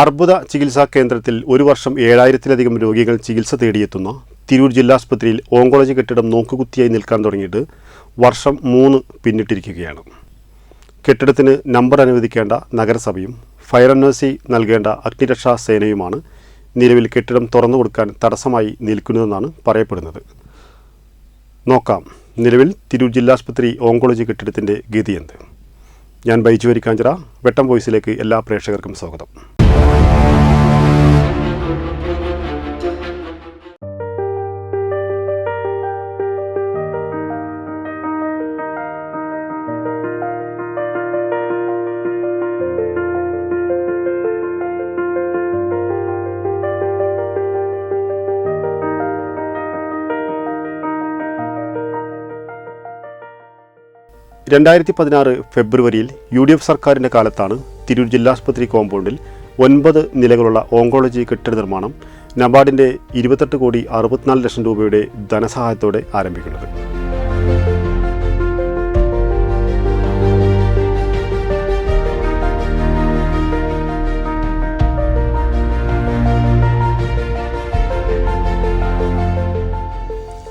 അർബുദ ചികിത്സാ കേന്ദ്രത്തിൽ ഒരു വർഷം ഏഴായിരത്തിലധികം രോഗികൾ ചികിത്സ തേടിയെത്തുന്ന തിരൂർ ജില്ലാസ്പത്രിയിൽ ഓങ്കോളജി കെട്ടിടം നോക്കുകുത്തിയായി നിൽക്കാൻ തുടങ്ങിയിട്ട് വർഷം മൂന്ന് പിന്നിട്ടിരിക്കുകയാണ്. കെട്ടിടത്തിന് നമ്പർ അനുവദിക്കേണ്ട നഗരസഭയും ഫയർ എൻഒസി നൽകേണ്ട അഗ്നിരക്ഷാ സേനയുമാണ് നിലവിൽ കെട്ടിടം തുറന്നു കൊടുക്കാൻ തടസ്സമായി നിൽക്കുന്നതെന്നാണ് പറയപ്പെടുന്നത്. നോക്കാം നിലവിൽ തിരൂർ ജില്ലാസ്പത്രി ഓങ്കോളജി കെട്ടിടത്തിന്റെ ഗതിയെന്ത് ഞാൻ ബൈജു വരിക്കാഞ്ചിറ വെട്ടം വോയിസിലേക്ക് എല്ലാ പ്രേക്ഷകർക്കും സ്വാഗതം. രണ്ടായിരത്തി പതിനാറ് ഫെബ്രുവരിയിൽ യു ഡി എഫ് സർക്കാരിന്റെ കാലത്താണ് തിരൂർ ജില്ലാസ്പത്രി കോമ്പൗണ്ടിൽ ഒൻപത് നിലകളുള്ള ഓങ്കോളജി കെട്ടിട നിർമ്മാണം നബാർഡിന്റെ ഇരുപത്തെട്ട് കോടി അറുപത്തിനാല് ലക്ഷം രൂപയുടെ ധനസഹായത്തോടെ ആരംഭിക്കുന്നത്.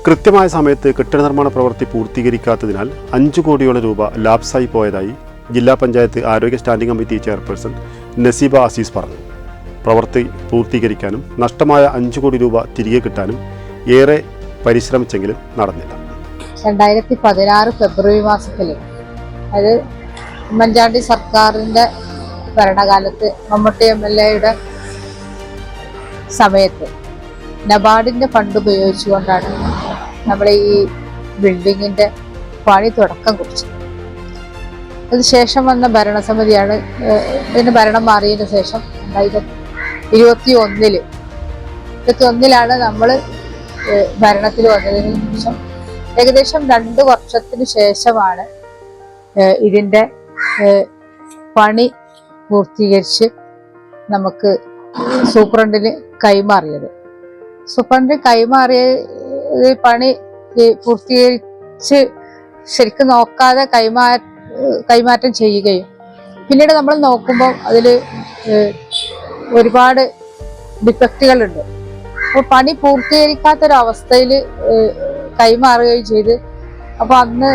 കൃത്യമായ സമയത്ത് കെട്ടിട നിർമ്മാണ പ്രവൃത്തി പൂർത്തീകരിക്കാത്തതിനാൽ അഞ്ചു കോടിയോളം രൂപ ലാപ്സായി പോയതായി ജില്ലാ പഞ്ചായത്ത് ആരോഗ്യ standing committee chairperson Naseeba Azeez പറഞ്ഞു. പ്രവൃത്തി പൂർത്തീകരിക്കാനും നഷ്ടമായ അഞ്ചു കോടി രൂപ തിരികെ കിട്ടാനും ഏറെ പരിശ്രമിച്ചെങ്കിലും നടന്നില്ല. രണ്ടായിരത്തി പതിനാറ് ഫെബ്രുവരി മാസത്തിൽ അത് ഉമ്മൻചാണ്ടി സർക്കാരിന്റെ ഭരണകാലത്ത് മമ്മൂട്ടി എം എൽ എയുടെ സമയത്ത് നബാർഡിന്റെ ഫണ്ട് ഉപയോഗിച്ചുകൊണ്ടാണ് നമ്മൾ ഈ ബിൽഡിങ്ങിന്റെ പണി തുടക്കം കുറിച്ചു. അതിനുശേഷം വന്ന ഭരണസമിതിയാണ് ഇതിന് ഭരണം മാറിയതിന് ശേഷം രണ്ടായിരത്തി ഇരുപത്തി ഒന്നിൽ ഇരുപത്തി ഒന്നിലാണ് നമ്മൾ ഭരണത്തിൽ വന്നതിന് ശേഷം. ഏകദേശം രണ്ട് വർഷത്തിന് ശേഷമാണ് ഇതിന്റെ പണി പൂർത്തീകരിച്ച് നമുക്ക് സൂപ്രണ്ടിന് കൈമാറിയത്. സൂപ്രണ്ടിന് കൈമാറിയ ഈ പണി പൂർത്തീകരിച്ച് ശരിക്കും നോക്കാതെ കൈമാ കൈമാറ്റം ചെയ്യുകയും. പിന്നീട് നമ്മൾ നോക്കുമ്പോൾ അതിൽ ഒരുപാട് ഡിഫക്റ്റുകളുണ്ട്. അപ്പോൾ പണി പൂർത്തീകരിക്കാത്തൊരവസ്ഥയിൽ കൈമാറുകയും ചെയ്ത് അപ്പോൾ അന്ന്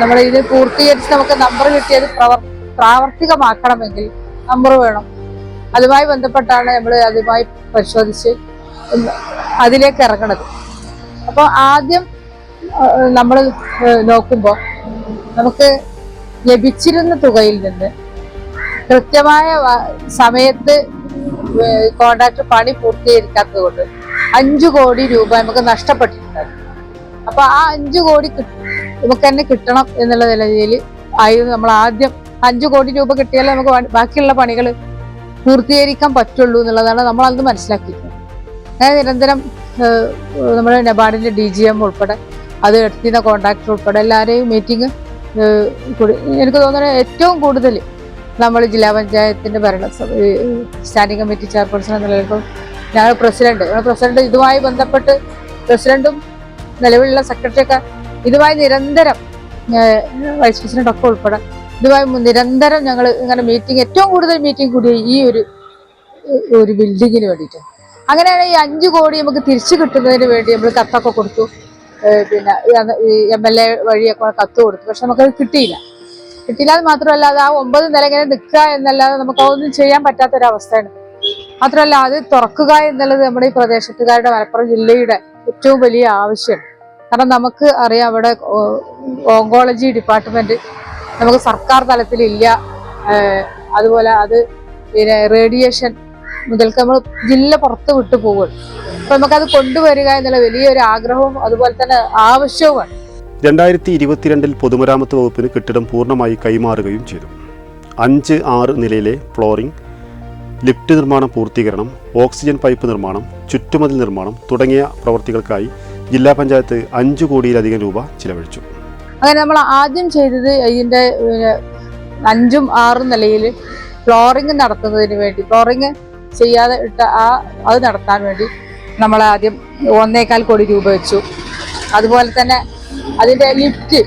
നമ്മൾ ഇത് പൂർത്തീകരിച്ച് നമുക്ക് നമ്പർ കിട്ടിയത് പ്രവർ പ്രാവർത്തികമാക്കണമെങ്കിൽ നമ്പർ വേണം. അതുമായി ബന്ധപ്പെട്ടാണ് നമ്മൾ അതുമായി പരിശോധിച്ച് അതിലേക്ക് ഇറങ്ങണത്. അപ്പോൾ ആദ്യം നമ്മൾ നോക്കുമ്പോൾ നമുക്ക് ലഭിച്ചിരുന്ന തുകയിൽ നിന്ന് കൃത്യമായ സമയത്ത് കോൺട്രാക്ട് പണി പൂർത്തീകരിക്കാത്തത് കൊണ്ട് അഞ്ചു കോടി രൂപ നമുക്ക് നഷ്ടപ്പെട്ടിട്ടുണ്ടായിരുന്നു അപ്പൊ ആ അഞ്ചു കോടി നമുക്ക് തന്നെ കിട്ടണം എന്നുള്ള നിലയിൽ ആയിരുന്നു നമ്മൾ ആദ്യം. അഞ്ചു കോടി രൂപ കിട്ടിയാലേ നമുക്ക് ബാക്കിയുള്ള പണികൾ പൂർത്തീകരിക്കാൻ പറ്റുള്ളൂ എന്നുള്ളതാണ് നമ്മൾ അന്ന് മനസ്സിലാക്കിയിരുന്നത്. അങ്ങനെ നിരന്തരം നമ്മുടെ നബാർഡിന്റെ ഡി ജി എം ഉൾപ്പെടെ അത് എടുത്തിരുന്ന കോൺട്രാക്ടർ ഉൾപ്പെടെ എല്ലാവരെയും മീറ്റിംഗ് എനിക്ക് തോന്നുന്നത് ഏറ്റവും കൂടുതൽ നമ്മൾ ജില്ലാ പഞ്ചായത്തിന്റെ ഭരണ സ്റ്റാൻഡിംഗ് കമ്മിറ്റി ചെയർപേഴ്സൺ എന്ന നിലയിൽ ഞാൻ പ്രസിഡന്റ് പ്രസിഡന്റ് ഇതുമായി ബന്ധപ്പെട്ട് പ്രസിഡന്റും നിലവിലുള്ള സെക്രട്ടറിയൊക്കെ ഇതുമായി നിരന്തരം വൈസ് പ്രസിഡന്റ് ഒക്കെ ഉൾപ്പെടെ ഇതുമായി നിരന്തരം ഞങ്ങൾ ഇങ്ങനെ മീറ്റിംഗ് ഏറ്റവും കൂടുതൽ മീറ്റിംഗ് കൂടിയ ഈ ഒരു ഒരു ബിൽഡിങ്ങിന് വേണ്ടിയിട്ട്. അങ്ങനെയാണ് ഈ അഞ്ചു കോടി നമുക്ക് തിരിച്ചു കിട്ടുന്നതിന് വേണ്ടി നമ്മൾ കത്തൊക്കെ കൊടുത്തു. പിന്നെ എം എൽ എ വഴിയൊക്കെ കത്ത് കൊടുത്തു. പക്ഷെ നമുക്കത് കിട്ടിയില്ല. കിട്ടിയില്ല മാത്രമല്ല അത് ആ ഒമ്പത് നില ഇങ്ങനെ നിൽക്കുക എന്നല്ലാതെ നമുക്ക് അതൊന്നും ചെയ്യാൻ പറ്റാത്തൊരവസ്ഥയാണ്. മാത്രമല്ല അത് തുറക്കുക എന്നുള്ളത് നമ്മുടെ ഈ പ്രദേശത്തുകാരുടെ മലപ്പുറം ജില്ലയുടെ ഏറ്റവും വലിയ ആവശ്യമാണ് കാരണം നമുക്ക് അറിയാം അവിടെ ഓങ്കോളജി ഡിപ്പാർട്ട്മെന്റ് നമുക്ക് സർക്കാർ തലത്തിലില്ല. അതുപോലെ അത് പിന്നെ റേഡിയേഷൻ മുതൽക്ക് നമ്മൾ ജില്ല പുറത്ത് വിട്ടു പോകും. അപ്പൊ നമുക്കത് കൊണ്ടുവരിക എന്നുള്ള വലിയൊരു ആഗ്രഹവും അതുപോലെ തന്നെ ആവശ്യവുമാണ്. രണ്ടായിരത്തി ഇരുപത്തിരണ്ടിൽ പൊതുമരാമത്ത് വകുപ്പിന് കെട്ടിടം പൂർണമായി കൈമാറുകയും ചെയ്തു. അഞ്ച് ആറ് നിലയിലെ ഫ്ലോറിംഗ് ലിഫ്റ്റ് നിർമ്മാണം പൂർത്തീകരണം ഓക്സിജൻ പൈപ്പ് നിർമ്മാണം ചുറ്റുമതിൽ നിർമ്മാണം തുടങ്ങിയ പ്രവർത്തികൾക്കായി ജില്ലാ പഞ്ചായത്ത് അഞ്ചു കോടിയിലധികം രൂപ ചിലവഴിച്ചു. അങ്ങനെ നമ്മൾ ആദ്യം ചെയ്തത് പിന്നെ, അഞ്ചും ആറും നിലയിൽ ഫ്ലോറിംഗ് നടത്തുന്നതിന് വേണ്ടി. ഫ്ലോറിംഗ് ചെയ്യാതെ ഇട്ട ആ അത് നടത്താൻ വേണ്ടി നമ്മൾ ആദ്യം ഒന്നേകാൽ കോടി രൂപ വെച്ചു. അതുപോലെ തന്നെ അതിന്റെ ലിഫ്റ്റ്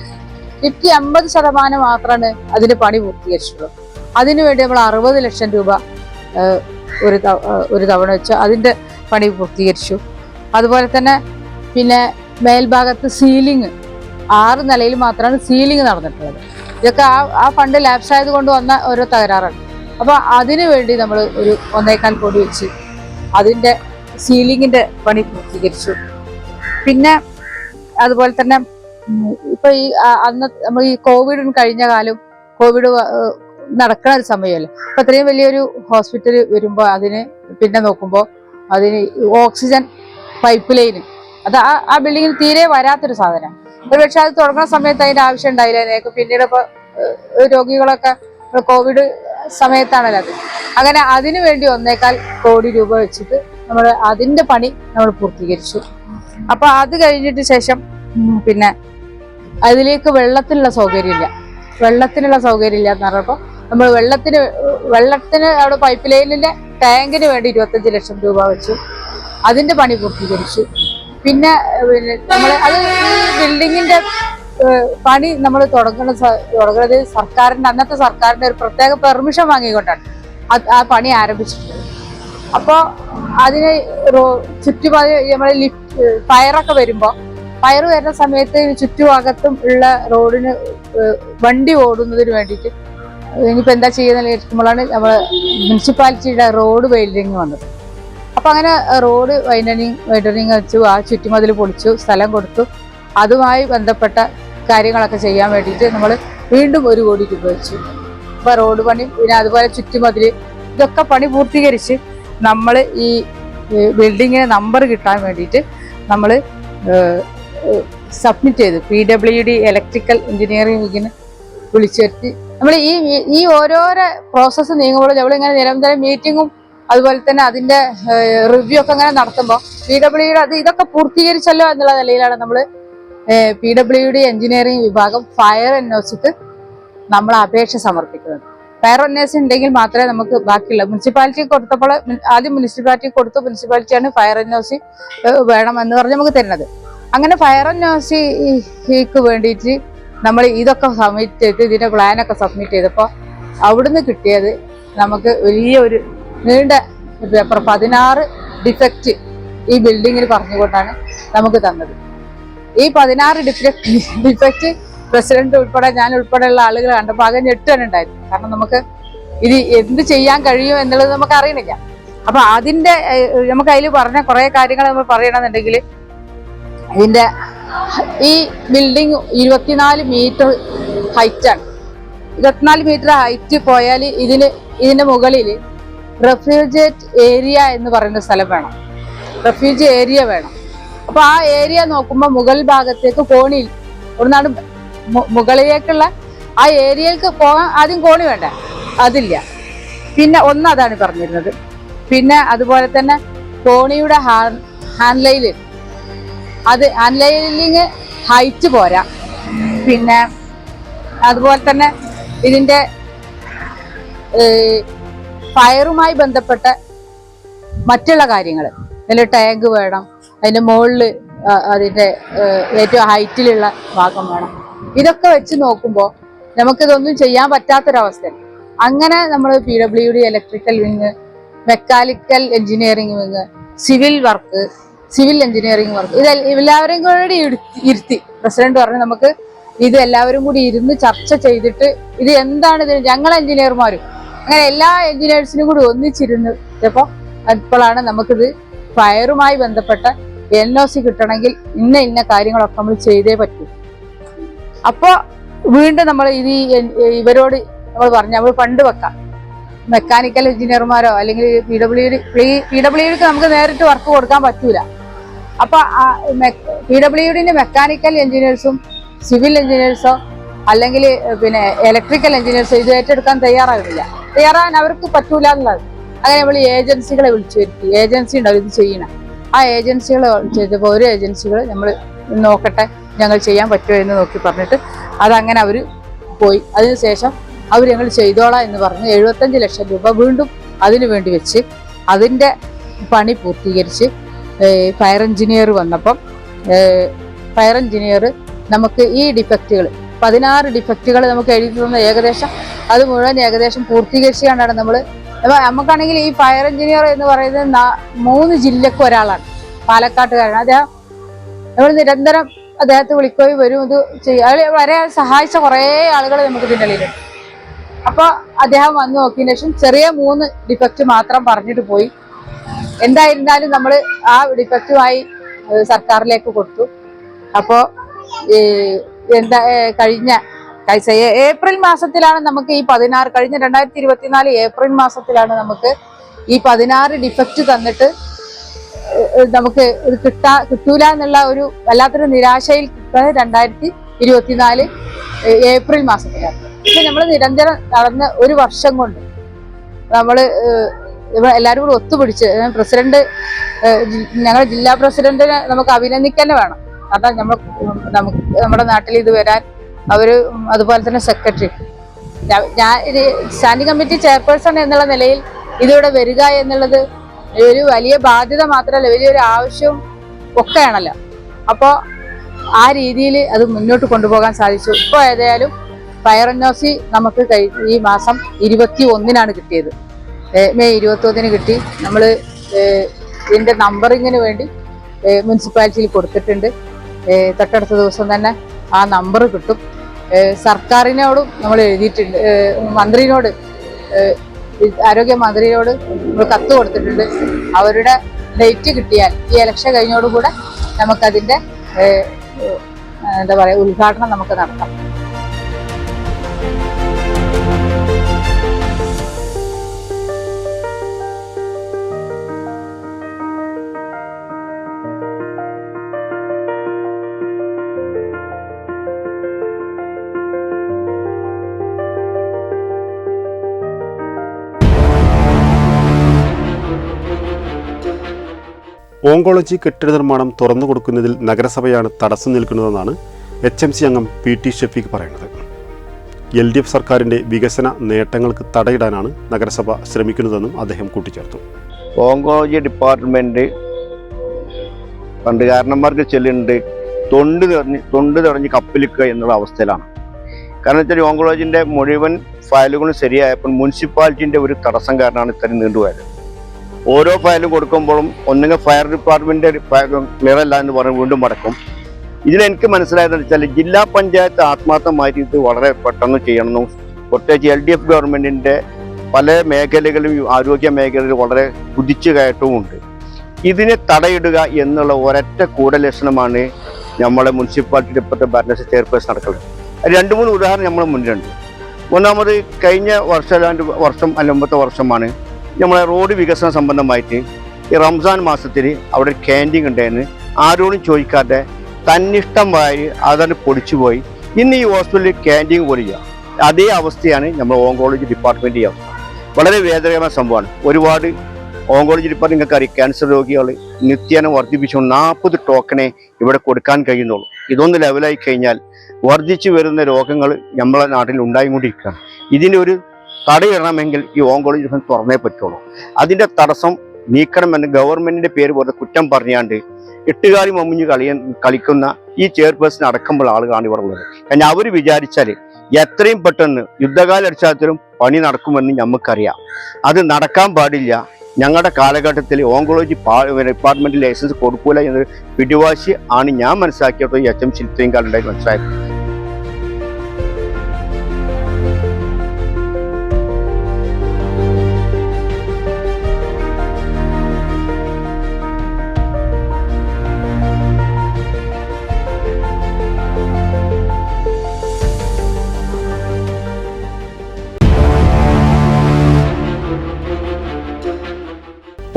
ലിഫ്റ്റ് എൺപത് ശതമാനം മാത്രമാണ് അതിന് പണി പൂർത്തീകരിച്ചിട്ടുള്ളൂ അതിനുവേണ്ടി നമ്മൾ അറുപത് ലക്ഷം രൂപ ഒരു ഒരു തവണ വെച്ചു അതിന്റെ പണി പൂർത്തീകരിച്ചു. അതുപോലെ തന്നെ പിന്നെ മേൽഭാഗത്ത് സീലിംഗ് ആറ് നിലയിൽ മാത്രമാണ് സീലിംഗ് നടന്നിട്ടുള്ളത്. ഇതൊക്കെ ആ ആ ഫണ്ട് ലാപ്സായത് കൊണ്ട് വന്ന ഓരോ തകരാറാണ്. അപ്പോൾ അതിനു വേണ്ടി നമ്മൾ ഒരു ഒന്നേക്കാൽ കോടി വെച്ച് അതിന്റെ സീലിങ്ങിന്റെ പണി പൂർത്തീകരിച്ചു. പിന്നെ അതുപോലെ തന്നെ ഇപ്പൊ ഈ അന്ന് നമ്മൾ ഈ കോവിഡ് കഴിഞ്ഞ കാലം കോവിഡ് നടക്കണ ഒരു സമയമല്ലേ അപ്പൊ അത്രയും വലിയൊരു ഹോസ്പിറ്റൽ വരുമ്പോൾ അതിന് പിന്നെ നോക്കുമ്പോൾ അതിന് ഓക്സിജൻ പൈപ്പ് ലൈന് അത് ആ ആ ബിൽഡിങ്ങിന് തീരെ വരാത്തൊരു സാധനം. ഒരു പക്ഷെ അത് തുടങ്ങുന്ന സമയത്ത് അതിന്റെ ആവശ്യം ഉണ്ടായില്ല. പിന്നീട് ഇപ്പൊ രോഗികളൊക്കെ കോവിഡ് സമയത്താണല്ലോ അത്. അങ്ങനെ അതിനു വേണ്ടി ഒന്നേക്കാൽ കോടി രൂപ വെച്ചിട്ട് നമ്മൾ അതിന്റെ പണി നമ്മൾ പൂർത്തീകരിച്ചു. അപ്പൊ അത് കഴിഞ്ഞിട്ട് ശേഷം പിന്നെ അതിലേക്ക് വെള്ളത്തിനുള്ള സൗകര്യമില്ല. വെള്ളത്തിനുള്ള സൗകര്യമില്ല എന്ന് പറഞ്ഞപ്പോൾ നമ്മൾ വെള്ളത്തിന് വെള്ളത്തിന് അവിടെ പൈപ്പ് ലൈനിന്റെ ടാങ്കിന് വേണ്ടി ഇരുപത്തഞ്ച് ലക്ഷം രൂപ വെച്ചു. അതിന്റെ പണി പൂർത്തീകരിച്ചു. പിന്നെ പിന്നെ നമ്മൾ അത് ബിൽഡിങ്ങിന്റെ പണി നമ്മൾ തുടങ്ങുന്ന തുടങ്ങുന്നത് സർക്കാരിന്റെ അന്നത്തെ സർക്കാരിന്റെ ഒരു പ്രത്യേക പെർമിഷൻ വാങ്ങിക്കൊണ്ടാണ്. ആ പണി ആരംഭിച്ചിട്ടുള്ളത്. അപ്പോൾ അതിന് ചുറ്റുപാട് നമ്മൾ ലിഫ്റ്റ് ഫയറൊക്കെ വരുമ്പോൾ ഫയർ വരുന്ന സമയത്ത് ചുറ്റുഭാഗത്തും ഉള്ള റോഡിന് വണ്ടി ഓടുന്നതിന് വേണ്ടിയിട്ട് ഇനിയിപ്പോൾ എന്താ ചെയ്യുന്ന ഇരിക്കുമ്പോഴാണ് നമ്മൾ മുനിസിപ്പാലിറ്റിയുടെ റോഡ് വെയിലിംഗ് വന്നത്. അപ്പം അങ്ങനെ റോഡ് വൈൻഡനിങ് വൈൻഡനിങ് വെച്ചു ആ ചുറ്റുമതിൽ പൊളിച്ചു സ്ഥലം കൊടുത്തു. അതുമായി ബന്ധപ്പെട്ട കാര്യങ്ങളൊക്കെ ചെയ്യാൻ വേണ്ടിയിട്ട് നമ്മൾ വീണ്ടും ഒരു കോടി രൂപ വെച്ചു. അപ്പോൾ റോഡ് പണി പിന്നെ അതുപോലെ ചുറ്റുമതിൽ ഇതൊക്കെ പണി പൂർത്തീകരിച്ച് നമ്മൾ ഈ ബിൽഡിങ്ങിന് നമ്പർ കിട്ടാൻ വേണ്ടിയിട്ട് നമ്മൾ സബ്മിറ്റ് ചെയ്തു. P W D electrical engineering വിളിച്ചു നമ്മൾ ഈ ഈ ഓരോരോ പ്രോസസ്സ് നീങ്ങുമ്പോൾ നമ്മളിങ്ങനെ നിരന്തരം മീറ്റിങ്ങും അതുപോലെ തന്നെ അതിന്റെ റിവ്യൂ ഒക്കെ അങ്ങനെ നടത്തുമ്പോൾ പി ഡബ്ല്യു ഡി അത് ഇതൊക്കെ പൂർത്തീകരിച്ചല്ലോ എന്നുള്ള നിലയിലാണ് നമ്മൾ പി ഡബ്ല്യു ഡി എഞ്ചിനീയറിംഗ് വിഭാഗം ഫയർ എൻ നമ്മൾ അപേക്ഷ സമർപ്പിക്കുന്നത്. ഫയർ എൻ ഉണ്ടെങ്കിൽ മാത്രമേ നമുക്ക് ബാക്കിയുള്ള മുനിസിപ്പാലിറ്റി കൊടുത്തപ്പോൾ ആദ്യം മുനിസിപ്പാലിറ്റി കൊടുത്തു മുനിസിപ്പാലിറ്റിയാണ് ഫയർ എന്നോസി എന്ന് പറഞ്ഞ് നമുക്ക് തരുന്നത്. അങ്ങനെ ഫയർ എന്നോസിക്ക് വേണ്ടിയിട്ട് നമ്മൾ ഇതൊക്കെ സബ്മിറ്റ് ചെയ്ത് ഇതിന്റെ പ്ലാനൊക്കെ സബ്മിറ്റ് ചെയ്തപ്പോൾ അവിടുന്ന് കിട്ടിയത് നമുക്ക് വലിയൊരു നീണ്ട പേപ്പർ പതിനാറ് ഡിഫക്റ്റ് ഈ ബിൽഡിങ്ങിൽ പറഞ്ഞുകൊണ്ടാണ് നമുക്ക് തന്നത്. ഈ പതിനാറ് ഡിഫക്റ്റ് ഡിഫക്റ്റ് പ്രസിഡന്റ് ഉൾപ്പെടെ ഞാൻ ഉൾപ്പെടെയുള്ള ആളുകൾ കണ്ടപ്പോൾ ആകെ ഞെട്ടാണ് ഉണ്ടായിരുന്നു. കാരണം നമുക്ക് ഇത് എന്ത് ചെയ്യാൻ കഴിയും എന്നുള്ളത് നമുക്ക് അറിയണില്ല. അപ്പൊ അതിന്റെ നമുക്ക് അതിൽ പറഞ്ഞ കുറെ കാര്യങ്ങൾ നമ്മൾ പറയണമെന്നുണ്ടെങ്കിൽ ഇതിന്റെ ഈ ബിൽഡിംഗ് ഇരുപത്തിനാല് മീറ്റർ ഹൈറ്റാണ് ഇരുപത്തിനാല് മീറ്റർ ഹൈറ്റ് പോയാൽ ഇതിന് ഇതിന്റെ മുകളിൽ റെഫ്യൂജേറ്റ് ഏരിയ എന്ന് പറയുന്ന സ്ഥലം വേണം. റെഫ്യൂജ് ഏരിയ വേണം. അപ്പൊ ആ ഏരിയ നോക്കുമ്പോൾ മുകൾ ഭാഗത്തേക്ക് കോണിയിൽ ഒന്നാണ് മുകളിലേക്കുള്ള ആ ഏരിയയിലേക്ക് പോകാൻ ആദ്യം കോണി വേണ്ട. അതില്ല. പിന്നെ ഒന്ന് അതാണ് പറഞ്ഞിരുന്നത്. പിന്നെ അതുപോലെ തന്നെ കോണിയുടെ ഹാൻഡ് ലൈനിൽ അത് ഹാൻഡ് ഹൈറ്റ് പോരാ. പിന്നെ അതുപോലെ തന്നെ ഇതിന്റെ ഫയറുമായി ബന്ധപ്പെട്ട മറ്റുള്ള കാര്യങ്ങൾ അതിൽ ടാങ്ക് വേണം അതിന്റെ മുകളിൽ അതിന്റെ ഏറ്റവും ഹൈറ്റിലുള്ള ഭാഗം വേണം. ഇതൊക്കെ വെച്ച് നോക്കുമ്പോൾ നമുക്കിതൊന്നും ചെയ്യാൻ പറ്റാത്തൊരവസ്ഥ അങ്ങനെ നമ്മൾ P W D electrical wing mechanical engineering wing civil work civil engineering work ഇത് എല്ലാവരെയും കൂടി ഇരുത്തി- പ്രസിഡന്റ് പറഞ്ഞു നമുക്ക് ഇത് എല്ലാവരും കൂടി ഇരുന്ന് ചർച്ച ചെയ്തിട്ട് ഇത് എന്താണ് ഇത് ഞങ്ങൾ എഞ്ചിനീയർമാരും അങ്ങനെ എല്ലാ എഞ്ചിനീയേഴ്സിനും കൂടി ഒന്നിച്ചിരുന്ന് ഇപ്പോൾ അപ്പോഴാണ് നമുക്കിത് ഫയറുമായി ബന്ധപ്പെട്ട എൻ ഒ സി കിട്ടണമെങ്കിൽ ഇന്ന ഇന്ന കാര്യങ്ങളൊക്കെ നമ്മൾ ചെയ്തേ പറ്റൂ. അപ്പോൾ വീണ്ടും നമ്മൾ ഇത് ഇവരോട് നമ്മൾ പറഞ്ഞു നമ്മൾ ഫണ്ട് വെക്കാം. മെക്കാനിക്കൽ എഞ്ചിനീയർമാരോ അല്ലെങ്കിൽ P W D P W ഡിക്ക് നമുക്ക് നേരിട്ട് വർക്ക് കൊടുക്കാൻ പറ്റൂല. അപ്പൊ പി ഡബ്ല്യു ഡിന്റെ മെക്കാനിക്കൽ എഞ്ചിനീയേഴ്സും സിവിൽ എഞ്ചിനീയേഴ്സോ അല്ലെങ്കിൽ പിന്നെ ഇലക്ട്രിക്കൽ എഞ്ചിനീയേഴ്സോ ഇത് ഏറ്റെടുക്കാൻ തയ്യാറാകുന്നില്ല. തയ്യാറാകാൻ അവർക്ക് പറ്റൂല എന്നുള്ളത്. അങ്ങനെ നമ്മൾ ഏജൻസികളെ വിളിച്ചു വരുത്തി. ഏജൻസി ഉണ്ടാവും ഇത് ചെയ്യണം. ആ ഏജൻസികളെ ചെയ്തപ്പോൾ ഒരു ഏജൻസികൾ നമ്മൾ നോക്കട്ടെ ഞങ്ങൾ ചെയ്യാൻ പറ്റുമോ എന്ന് നോക്കി പറഞ്ഞിട്ട് അതങ്ങനെ അവർ പോയി. അതിനുശേഷം അവർ ഞങ്ങൾ ചെയ്തോളാം എന്ന് പറഞ്ഞ് എഴുപത്തഞ്ച് ലക്ഷം രൂപ വീണ്ടും അതിനു വേണ്ടി വെച്ച് അതിന്റെ പണി പൂർത്തീകരിച്ച് ഫയർ എഞ്ചിനീയർ വന്നപ്പം ഫയർ എഞ്ചിനീയർ നമുക്ക് ഈ ഡിഫക്റ്റുകൾ പതിനാറ് ഡിഫക്റ്റുകൾ നമുക്ക് എഴുതി തന്ന ഏകദേശം അത് മുഴുവൻ ഏകദേശം പൂർത്തീകരിച്ചുകൊണ്ടാണ് നമ്മൾ നമുക്കാണെങ്കിൽ ഈ ഫയർ എഞ്ചിനീയർ എന്ന് പറയുന്നത് മൂന്ന് ജില്ലക്ക് ഒരാളാണ്. പാലക്കാട്ടുകാരൻ അദ്ദേഹം നമ്മൾ നിരന്തരം അദ്ദേഹത്തെ വിളിക്കുകയും വരും ഇത് ചെയ്യും. അയാൾ വരെ സഹായിച്ച കുറേ ആളുകൾ നമുക്ക് ഇതിന്റെ ഇടയിലുണ്ട്. അപ്പൊ അദ്ദേഹം വന്ന് നോക്കിയതിന് ശേഷം ചെറിയ മൂന്ന് ഡിഫക്റ്റ് മാത്രം പറഞ്ഞിട്ട് പോയി. എന്തായിരുന്നാലും നമ്മൾ ആ ഡിഫക്റ്റുമായി സർക്കാരിലേക്ക് കൊടുത്തു. അപ്പോൾ എന്താ കഴിഞ്ഞ കഴിച്ച ഏപ്രിൽ മാസത്തിലാണ് നമുക്ക് ഈ പതിനാറ് കഴിഞ്ഞ രണ്ടായിരത്തി ഇരുപത്തിനാല് ഏപ്രിൽ മാസത്തിലാണ് നമുക്ക് ഈ പതിനാറ് ഡിഫക്റ്റ് തന്നിട്ട് നമുക്ക് ഇത് കിട്ടാ കിട്ടൂല എന്നുള്ള ഒരു വല്ലാത്തൊരു നിരാശയിൽ കിട്ടുന്നത് രണ്ടായിരത്തി ഇരുപത്തിനാല് ഏപ്രിൽ മാസത്തിലാണ്. പക്ഷെ നമ്മൾ നിരന്തരം നടന്ന ഒരു വർഷം കൊണ്ട് നമ്മൾ എല്ലാവരും കൂടി ഒത്തുപിടിച്ച് പ്രസിഡന്റ് ഞങ്ങളുടെ ജില്ലാ പ്രസിഡന്റിനെ നമുക്ക് അഭിനന്ദിക്കാൻ വേണം. കാരണം നമ്മൾ നമുക്ക് നമ്മുടെ നാട്ടിൽ ഇത് വരാൻ അവർ അതുപോലെ തന്നെ സെക്രട്ടറി. ഞാൻ സ്റ്റാൻഡിംഗ് കമ്മിറ്റി ചെയർപേഴ്സൺ എന്നുള്ള നിലയിൽ ഇതിവിടെ വരിക എന്നുള്ളത് ഒരു വലിയ ബാധ്യത മാത്രമല്ല വലിയൊരു ആവശ്യവും ഒക്കെയാണല്ലോ. അപ്പോൾ ആ രീതിയിൽ അത് മുന്നോട്ട് കൊണ്ടുപോകാൻ സാധിച്ചു. ഇപ്പോൾ ഏതായാലും ഫയർ എൻ ഒ സി നമുക്ക് ഈ മാസം ഇരുപത്തി ഒന്നിനാണ് കിട്ടിയത് മെയ് ഇരുപത്തി ഒന്നിന് കിട്ടി നമ്മൾ ഇതിന്റെ നമ്പറിങ്ങിന് വേണ്ടി മുനിസിപ്പാലിറ്റിയിൽ കൊടുത്തിട്ടുണ്ട്. തൊട്ടടുത്ത ദിവസം തന്നെ ആ നമ്പർ കിട്ടും. സർക്കാരിനോടും നമ്മൾ എഴുതിയിട്ടുണ്ട്. മന്ത്രിനോട് ആരോഗ്യമന്ത്രിയോട് ആരോഗ്യ മന്ത്രിയോട് നമ്മൾ കത്ത് കൊടുത്തിട്ടുണ്ട്. അവരുടെ ഡേറ്റ് കിട്ടിയാൽ ഈ ഇലക്ഷൻ കഴിഞ്ഞോടുകൂടെ ഏഹ് എന്താ പറയുക ഉദ്ഘാടനം നമുക്ക് നടത്താം. ഓങ്കോളജി കെട്ടിട നിർമ്മാണം തുറന്നു കൊടുക്കുന്നതിൽ നഗരസഭയാണ് തടസ്സം നിൽക്കുന്നതെന്നാണ് എച്ച് എം സി അംഗം പി ടി ഷഫീഖ് പറയുന്നത്. എൽ ഡി എഫ് സർക്കാരിന്റെ വികസന നേട്ടങ്ങൾക്ക് തടയിടാനാണ് നഗരസഭ ശ്രമിക്കുന്നതെന്നും അദ്ദേഹം കൂട്ടിച്ചേർത്തു. ഓങ്കോളജി ഡിപ്പാർട്ട്മെന്റ് പണ്ട് കാരണന്മാർക്ക് ചെല്ലുന്നുണ്ട് തൊണ്ട് തെറിഞ്ഞ് തൊണ്ട് തെറിഞ്ഞ് കപ്പിലിക്കുക എന്നുള്ള അവസ്ഥയിലാണ്. കാരണം വെച്ചാൽ ഓങ്കോളജിന്റെ മുഴുവൻ ഫയലുകളും ശരിയായപ്പോൾ മുനിസിപ്പാലിറ്റിന്റെ ഒരു തടസ്സം കാരണമാണ് ഇത്രയും നീണ്ടുപോയത്. ഓരോ ഫയലും കൊടുക്കുമ്പോഴും ഒന്നുകിൽ ഫയർ ഡിപ്പാർട്ട്മെന്റ് ക്ലിയർ അല്ല എന്ന് പറഞ്ഞ് വീണ്ടും മടക്കും. ഇതിലെനിക്ക് മനസ്സിലായതെന്ന് വെച്ചാൽ ജില്ലാ പഞ്ചായത്ത് ആത്മാർത്ഥമായിട്ട് മാറ്റിയിട്ട് വളരെ പെട്ടെന്ന് ചെയ്യണമെന്നും പ്രത്യേകിച്ച് എൽ ഡി എഫ് ഗവൺമെന്റിന്റെ പല മേഖലകളിലും ഈ ആരോഗ്യ മേഖലയിൽ വളരെ കുതിച്ചു കയറ്റവുമുണ്ട് ഇതിനെ തടയിടുക എന്നുള്ള ഒരൊറ്റ കൂടലക്ഷണമാണ് നമ്മളെ മുനിസിപ്പാലിറ്റി ഇപ്പോഴത്തെ ഭരണ ചെയർപേഴ്സൺ നടക്കുന്നത്. രണ്ട് മൂന്ന് ഉദാഹരണം നമ്മൾ മുന്നിലുണ്ട്. ഒന്നാമത് കഴിഞ്ഞ വർഷം വർഷം അല്ല വർഷമാണ് നമ്മളെ റോഡ് വികസന സംബന്ധമായിട്ട് ഈ റംസാൻ മാസത്തിൽ അവിടെ ക്യാന്റീൻ ഉണ്ടായിരുന്നു. ആരോടും ചോദിക്കാതെ തന്നിഷ്ടമായി അതാണ് പൊടിച്ചുപോയി. ഇന്ന് ഈ ഹോസ്പിറ്റലിൽ ക്യാന്റീൻ പോലില്ല. അതേ അവസ്ഥയാണ് നമ്മുടെ ഓങ്കോളജി ഡിപ്പാർട്ട്മെന്റ് അവസ്ഥ. വളരെ വേദനകരമായ സംഭവമാണ്. ഒരുപാട് ഓങ്കോളജി ഡിപ്പാർട്ട്മെന്റ് നിങ്ങൾക്ക് ക്യാൻസർ രോഗികൾ നിത്യേന വർദ്ധിപ്പിച്ചുകൊണ്ട് നാൽപ്പത് ടോക്കണെ ഇവിടെ കൊടുക്കാൻ കഴിയുന്നുള്ളൂ. ഇതൊന്ന് ലെവലായി കഴിഞ്ഞാൽ വർദ്ധിച്ചു വരുന്ന രോഗങ്ങൾ നമ്മളെ നാട്ടിൽ ഉണ്ടായിക്കൊണ്ടിരിക്കുകയാണ്. ഇതിന്റെ ഒരു തടയിടണമെങ്കിൽ ഈ ഓങ്കോളജി ഡിഫൻസ് തുറന്നേ പറ്റുള്ളൂ. അതിന്റെ തടസ്സം നീക്കണമെന്ന് ഗവൺമെന്റിന്റെ പേര് പോലെ കുറ്റം പറഞ്ഞാണ്ട് എട്ടുകാലി മമ്മിഞ്ഞ് കളിയ കളിക്കുന്ന ഈ ചെയർപേഴ്സൺ അടക്കമുള്ള ആളുകളാണ് ഇവിടെ ഉള്ളത്. കാരണം അവർ വിചാരിച്ചാൽ എത്രയും പെട്ടെന്ന് യുദ്ധകാല അടിസ്ഥാനത്തിലും പണി നടക്കുമെന്ന് നമുക്കറിയാം അത് നടക്കാൻ പാടില്ല. ഞങ്ങളുടെ കാലഘട്ടത്തിൽ ഓങ്കോളജി ഡിപ്പാർട്ട്മെന്റ് ലൈസൻസ് കൊടുക്കൂല എന്നൊരു പിടിവാശി ആണ് ഞാൻ മനസ്സിലാക്കിയത് എച്ച് എം ശില്പയും കാലുണ്ടായി മനസ്സിലായത്.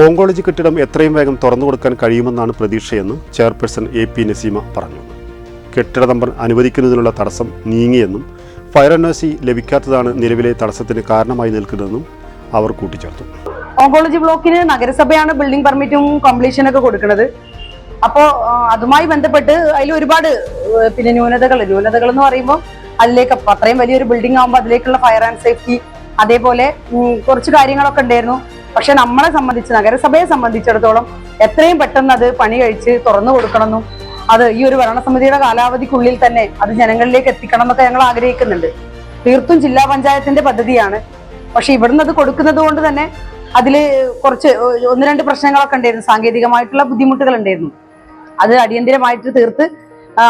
ഓങ്കോളജി കെട്ടിടം എത്രയും വേഗം തുറന്നു കൊടുക്കാൻ കഴിയുമെന്നാണ് പ്രതീക്ഷയെന്ന് ചെയർപേഴ്സൺ എ പി നസീമ പറഞ്ഞു. കെട്ടിട നമ്പർ അനുവദിക്കുന്നതിനുള്ള തടസ്സം നീങ്ങിയെന്നും ഫയർ എൻഒസി ലഭിക്കാത്തതാണ് നിലവിലെ തടസ്സത്തിന് കാരണമായി നിൽക്കുന്നതെന്നും അവർ കൂട്ടിച്ചേർത്തു. ഓങ്കോളജി ബ്ലോക്കിന് നഗരസഭയാണ് ബിൽഡിംഗ് പെർമിറ്റും കംപ്ലീഷനൊക്കെ കൊടുക്കുന്നത്. അപ്പോൾ അതുമായി ബന്ധപ്പെട്ട് അതിൽ ഒരുപാട് പിന്നെ ന്യൂനതകൾ ന്യൂനതകൾ എന്ന് പറയുമ്പോൾ അതിലേക്ക് അത്രയും വലിയൊരു ബിൽഡിംഗ് ആകുമ്പോൾ അതിലേക്കുള്ള ഫയർ ആൻഡ് സേഫ്റ്റി അതേപോലെ കുറച്ച് കാര്യങ്ങളൊക്കെ ഉണ്ടായിരുന്നു. പക്ഷെ നമ്മളെ സംബന്ധിച്ച് നഗരസഭയെ സംബന്ധിച്ചിടത്തോളം എത്രയും പെട്ടെന്ന് അത് പണി കഴിച്ച് തുറന്നു കൊടുക്കണമെന്നും അത് ഈ ഒരു ഭരണസമിതിയുടെ കാലാവധിക്കുള്ളിൽ തന്നെ അത് ജനങ്ങളിലേക്ക് എത്തിക്കണം എന്നൊക്കെ ഞങ്ങൾ ആഗ്രഹിക്കുന്നുണ്ട്. തീർത്തും ജില്ലാ പഞ്ചായത്തിന്റെ പദ്ധതിയാണ്. പക്ഷെ ഇവിടുന്ന് അത് കൊടുക്കുന്നത് കൊണ്ട് തന്നെ അതിൽ കുറച്ച് ഒന്ന് രണ്ട് പ്രശ്നങ്ങളൊക്കെ ഉണ്ടായിരുന്നു. സാങ്കേതികമായിട്ടുള്ള ബുദ്ധിമുട്ടുകൾ ഉണ്ടായിരുന്നു. അത് അടിയന്തിരമായിട്ട് തീർത്ത്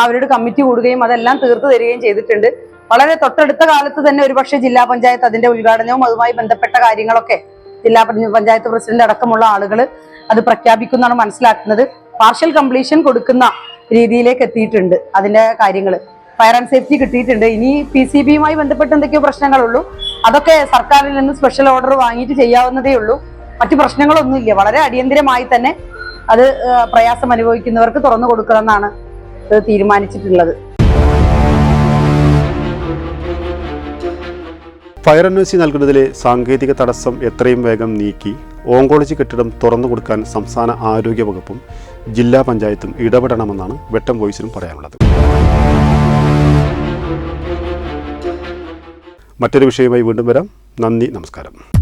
അവരുടെ കമ്മിറ്റി കൂടുകയും അതെല്ലാം തീർത്ത് തരികയും ചെയ്തിട്ടുണ്ട്. വളരെ തൊട്ടടുത്ത കാലത്ത് തന്നെ ഒരുപക്ഷെ ജില്ലാ പഞ്ചായത്ത് അതിന്റെ ഉദ്ഘാടനവും അതുമായി ബന്ധപ്പെട്ട കാര്യങ്ങളൊക്കെ ജില്ലാ പഞ്ച- പഞ്ചായത്ത് പ്രസിഡന്റ് അടക്കമുള്ള ആളുകൾ അത് പ്രഖ്യാപിക്കുന്നതാണ് മനസ്സിലാക്കുന്നത്. പാർഷ്യൽ കംപ്ലീഷൻ കൊടുക്കുന്ന രീതിയിലേക്ക് എത്തിയിട്ടുണ്ട് അതിന്റെ കാര്യങ്ങൾ ഫയർ ആൻഡ് സേഫ്റ്റി കിട്ടിയിട്ടുണ്ട്. ഇനി പി സി ബിയുമായി ബന്ധപ്പെട്ട് എന്തൊക്കെയോ പ്രശ്നങ്ങളുള്ളൂ. അതൊക്കെ സർക്കാരിൽ നിന്ന് സ്പെഷ്യൽ ഓർഡർ വാങ്ങിയിട്ട് ചെയ്യാവുന്നതേ ഉള്ളൂ. മറ്റു പ്രശ്നങ്ങളൊന്നുമില്ല വളരെ അടിയന്തിരമായി തന്നെ അത് പ്രയാസം അനുഭവിക്കുന്നവർക്ക് തുറന്നു കൊടുക്കണമെന്നാണ് തീരുമാനിച്ചിട്ടുള്ളത്. ഫയർ എൻ നൽകുന്നതിലെ സാങ്കേതിക തടസ്സം എത്രയും വേഗം നീക്കി ഓങ്കോളജി കെട്ടിടം തുറന്നു കൊടുക്കാൻ സംസ്ഥാന ആരോഗ്യ വകുപ്പും ജില്ലാ പഞ്ചായത്തും ഇടപെടണമെന്നാണ് വെട്ടം വോയിസിനും പറയാനുള്ളത്. മറ്റൊരു വിഷയവുമായി വീണ്ടും വരാം. നന്ദി നമസ്കാരം.